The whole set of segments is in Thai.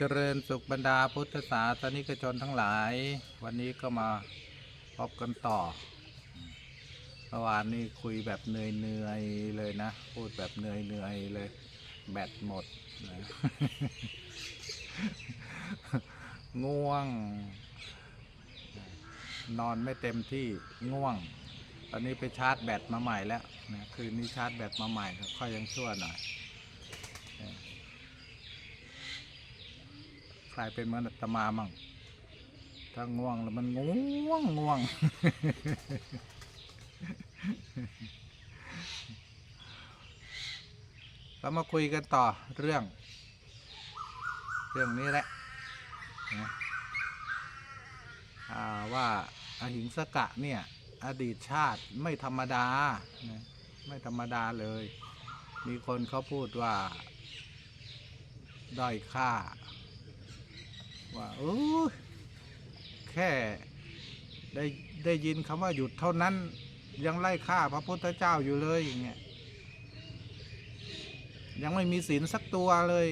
เจริญสุขบรรดาพุทธศาสนิกชนทั้งหลาย วันนี้ก็มาพบกันต่อเมื่อวานนี้คุยแบบเหนื่อยๆเลยนะ พูดแบบเหนื่อยๆเลย แบตหมดนะง่วง นอนไม่เต็มที่ง่วง ตอนนี้ไปชาร์จแบตมาใหม่แล้วนะคืนนี้ชาร์จแบตมาใหม่ค่อยยังชั่วหน่อย ใครเป็นเหมือนอาตมามั่งถ้าง่วงแล้วมันง่วงง่วง เรามาคุยกันต่อเรื่อง เรื่องนี้แหละนะว่าอาหิงสกะเนี่ย อดีตชาติไม่ธรรมดานะไม่ธรรมดาเลย มีคนเขาพูดว่า ด้อยค่า ว่าเออแค่ได้ได้ยินคำว่าหยุดเท่านั้น ยังไล่ฆ่าพระพุทธเจ้าอยู่เลยอย่างเงี้ยยังไม่มีศีลสักตัวเลย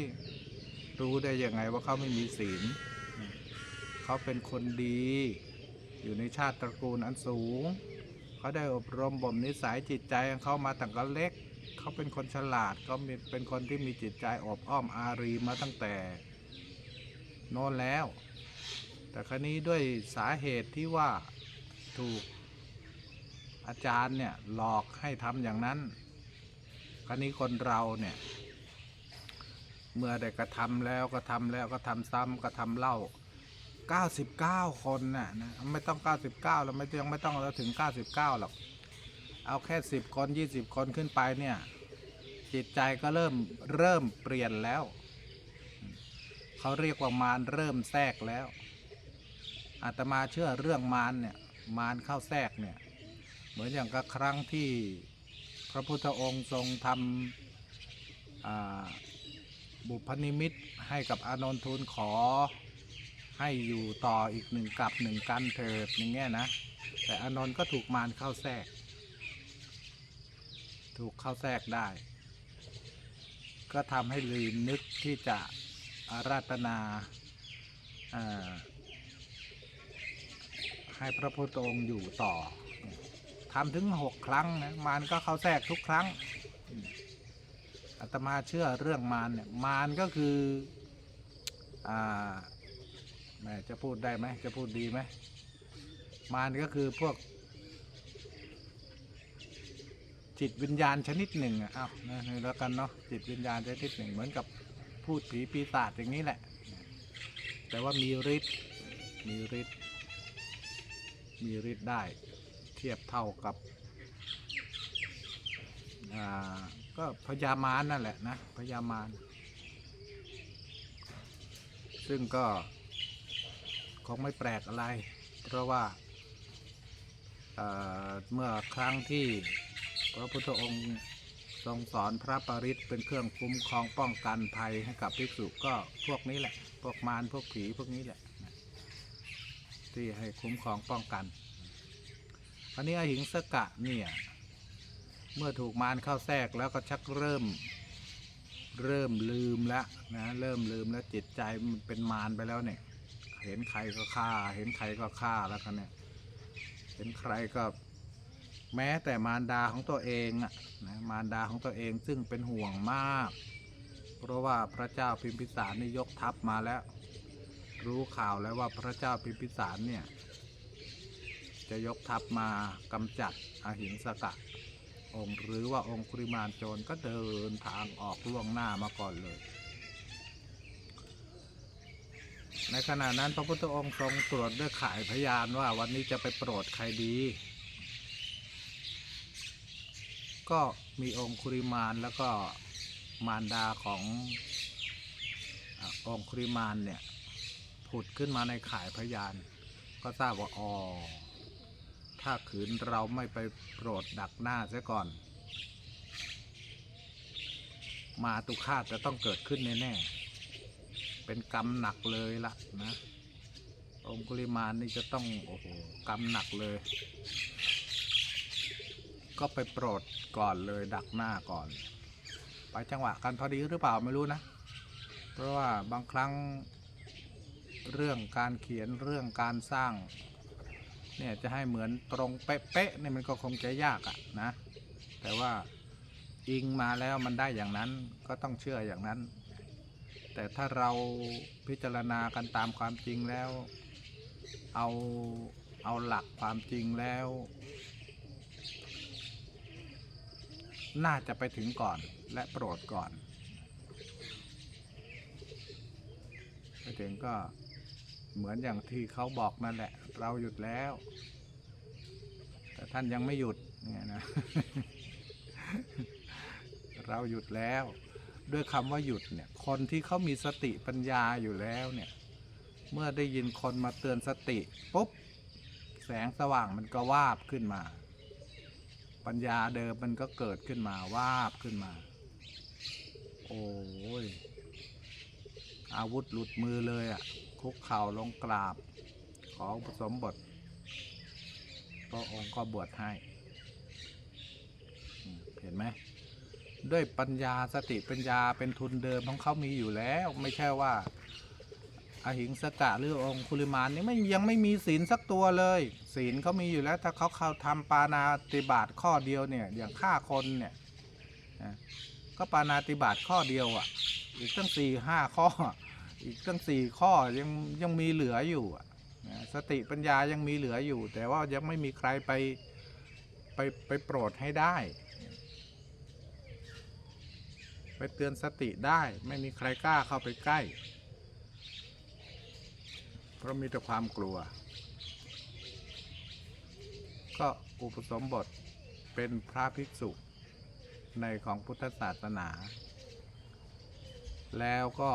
รู้ได้ยังไงว่าเขาไม่มีศีลเขาเป็นคนดี อยู่ในชาติตระกูลอันสูง เขาได้อบรมบ่มนิสัยจิตใจของเขามาตั้งแต่เล็ก เขาเป็นคนฉลาดเขาเป็นคนที่มีจิตใจอบอ้อมอารีมาตั้งแต่ โน่นแล้ว แต่ครั้นี้ด้วยสาเหตุที่ว่าถูกอาจารย์เนี่ยหลอกให้ทำอย่างนั้นครั้นี้คนเราเนี่ยเมื่อได้กระทำแล้วก็ทำแล้วก็ทำซ้ำก็ทำเล่า 99 คนน่ะนะไม่ต้อง 99แล้วไม่ยังไม่ต้องเราถึง 99หรอกเอาแค่ 10 คน 20 คนขึ้นไปเนี่ยจิตใจก็เริ่มเริ่มเปลี่ยนแล้ว เขาเรียกว่ามารเริ่มแทรกแล้วอาตมาเชื่อเรื่องมารเนี่ยมารเข้าแทรกเนี่ยเหมือนอย่างกับครั้งที่พระพุทธองค์ทรงทำบุพนิมิตให้กับอานนท์ทูลขอ ให้อยู่ต่ออีกหนึ่งกับหนึ่งกันเถิดอย่างเงี้ยนะแต่อานนท์ก็ถูกมารเข้าแทรก ถูกเข้าแทรกได้ ก็ทำให้ลืมนึกที่จะ อาราธนาาให้พระพุทธองค์อยู่ต่อทำถึงหกครั้งนะมารก็เข้าแทรกทุกครั้งอาตมาเชื่อเรื่องมารเนี่ยมารก็คืออ่าแม่จะพูดได้ไหมจะพูดดีไหมมารก็คือพวก จิตวิญญาณชนิดหนึ่งอะอ้าวนะนี่แล้วกันเนาะจิตวิญญาณชนิดหนึ่งเหมือนกับ พูดผีปีศาจอย่างนี้แหละ แต่ว่ามีฤทธิ์มีฤทธิ์มีฤทธิ์ได้เทียบเท่ากับอ่าก็พญามารนั่นแหละนะพญามารซึ่งก็คงไม่แปลกอะไร เพราะว่าเอ่อเมื่อครั้งที่พระพุทธองค์ ทรงสอนพระปริตเป็นเครื่องคุ้มครองป้องกันภัยให้กับภิกษุก็พวกนี้แหละ พวกมารพวกผีพวกนี้แหละ ที่ให้คุ้มครองป้องกันอันนี้อหิงสกะเนี่ยเมื่อถูกมารเข้าแทรกแล้วก็ชักเริ่ม เริ่มลืมแล้วนะเริ่มลืมแล้วจิตใจมันเป็นมารไปแล้วเนี่ย เห็นใครก็ฆ่า เห็นใครก็ฆ่าแล้วกันเนี่ยเห็นใครก็ แม้แต่มารดาของตัวเองนะมารดาของตัวเองซึ่งเป็นห่วงมาก เพราะว่าพระเจ้าพิมพิสารนี่ยกทัพมาแล้ว รู้ข่าวแล้วว่าพระเจ้าพิมพิสารเนี่ย จะยกทัพมากำจัดอหิงสกะ องค์หรือว่าองคุริมานโจรก็เดินทางออกล่วงหน้ามาก่อนเลย ในขณะนั้นพระพุทธองค์ทรงตรวจด้วยข่ายพยานว่าวันนี้จะไปโปรดใครดี ก็มีองคุริมานแล้วก็มารดาขององคุริมานเนี่ยผุดขึ้นมาในข่ายพยาน ก็ทราบว่าอ๋อถ้าขืนเราไม่ไปโปรดดักหน้าเสียก่อน มาตุคาตจะต้องเกิดขึ้นแน่ๆเป็นกรรมหนักเลยละนะองคุริมานนี่จะต้องโอ้โหกรรมหนักเลย ก็ไปโปรดก่อนเลยดักหน้าก่อน ไปจังหวะกันพอดีหรือเปล่าไม่รู้นะ เพราะว่าบางครั้งเรื่องการเขียนเรื่องการสร้าง เนี่ยจะให้เหมือนตรงเป๊ะๆเนี่ยมันก็คงจะยากอะนะ แต่ว่าอิงมาแล้วมันได้อย่างนั้นก็ต้องเชื่ออย่างนั้น แต่ถ้าเราพิจารณากันตามความจริงแล้ว เอาเอาหลักความจริงแล้ว น่าจะไปถึงก่อนและโปรดก่อนไปถึงก็เหมือนอย่างที่เขาบอกนั่นแหละ เราหยุดแล้ว แต่ท่านยังไม่หยุดเนี่ยนะเราหยุดแล้ว ด้วยคำว่าหยุดเนี่ยคนที่เขามีสติปัญญาอยู่แล้วเนี่ย เมื่อได้ยินคนมาเตือนสติปุ๊บแสงสว่างมันก็วาบขึ้นมา ปัญญาเดิมมันก็เกิดขึ้นมาวาบขึ้นมา โอ้ย อาวุธหลุดมือเลยอะ่ะ คุกเข่าลงกราบ ขอผสมบทพระองค์ก็บวชให้ เห็นไหมด้วยปัญญาสติปัญญาเป็นทุนเดิมของเขามีอยู่แล้ว ไม่ใช่ว่า อหิงสกะหรือองคุลิมานนี่ไม่ยังไม่มีศีลสักตัวเลย ศีลเขามีอยู่แล้วถ้าเขาเขาทำปานาติบาตข้อเดียวเนี่ยอย่างฆ่าคนเนี่ยก็ปานาติบาตข้อเดียวอะ อีกตั้งสี่ห้าข้อ อีกตั้งสี่ข้อยังยังมีเหลืออยู่นะสติปัญญายังมีเหลืออยู่ แต่ว่ายังไม่มีใครไปไปไปโปรดให้ได้ ไปเตือนสติได้ไม่มีใครกล้าเข้าไปใกล้ ราะมีแต่ความกลัว ก็อุปสมบทเป็นพระภิกษุในของพุทธศาสนา แล้วก็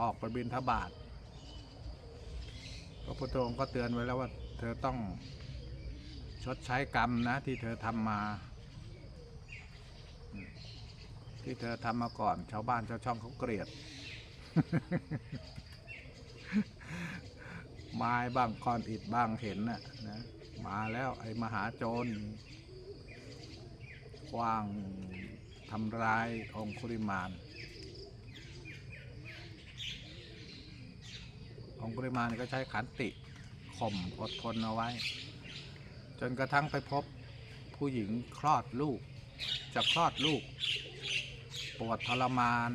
ออกไปบินทบาทพระพุทธองค์ก็เตือนไว้แล้วว่าเธอต้องชดใช้กรรมนะที่เธอทำมา ที่เธอทำมาก่อน ชาวบ้านชาวช่องเขาเกลียด ไม้บ้างก้อนอิฐบ้างเห็นน่ะนะมาแล้วไอ้มหาโจรกว้างทำร้ายองคุริมาน องคุริมานก็ใช้ขันติข่มอดทนเอาไว้ จนกระทั่งไปพบผู้หญิงคลอดลูก จะคลอดลูก ปวดทรมาน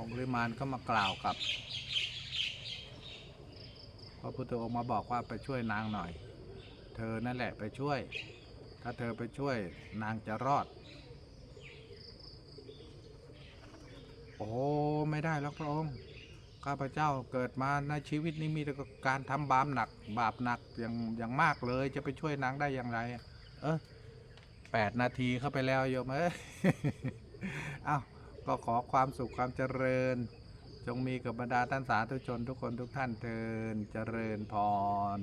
องคุริมานก็มากล่าวกับ ระพุทธองค์มาบอกว่าไปช่วยนางหน่อย เธอนั่นแหละไปช่วย ถ้าเธอไปช่วยนางจะรอด โอ้ไม่ได้แล้วพระองค์ข้าพเจ้าเกิดมาในชีวิตนี้มีแต่การทำบาปหนัก บาปหนักอย่างอย่างมากเลยจะไปช่วยนางได้อย่างไร เออแปดนาทีเข้าไปแล้วโยมเอ้ยเอ้าก็ขอความสุขความเจริญ จงมีกับบรรดาท่านสาธุชนทุกคนทุกท่านเทินเจริญพร